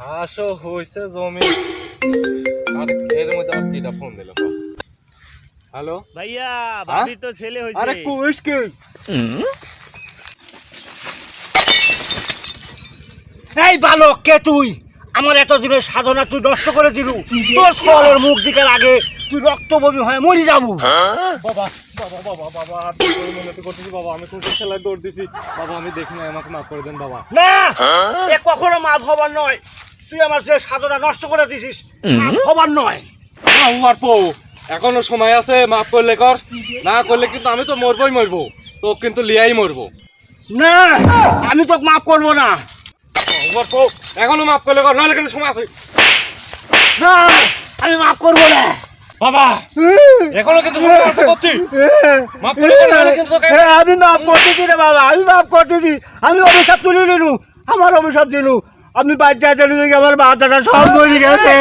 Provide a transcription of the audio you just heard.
ঘাসও হয়েছে জমি। আর এর মধ্যে আবার কিটা ফোন দিল হ্যালো? ভাইয়া ভাবি তো ছেলে হয়েছে আরে কুইস কি? এই বালক কে তুই? আমার এত দিনের সাধনা তুই নষ্ট করে দিলু। তোর সকলের মুখ দিকের আগে তুই রক্ত বমি হয়ে মরি যাব। বাবা বাবা বাবা বাবা করতেছি বাবা আমি কোন খেলায় দৌড় দিছি। বাবা আমি দেখি না আমাকে মাফ করে দেন বাবা। না! এ কখনো মাফ হবার নয়। তুই আমার যে সাধনা নষ্ট করে দিছিস মাফ নয়। না উমার পো এখনও সময় আছে মাফ করলে কর। না করলে কিন্তু আমি তো মরবই মরবো। তো কিন্তু লিয়াই মরবো। না আমি তোকে মাফ করব না। পো এখনও মাফ করলে কর নাহলে কিন্তু সময় আছে। না আমি মাফ করব না। বাবা এখনও কিন্তু সময় আছে করছি মাফ করলে কর নাহলে কিন্তু তোকে হ্যাঁ, আমি মাফ করতে দিই রে বাবা আমি মাফ করতে দিই। আমি অভিশাপ তুলে নিলু আমার অভিশাপ দিলু আমি বাচ্চা চলে দেখি আমার বাচ্চাটা সব মরে গেছে।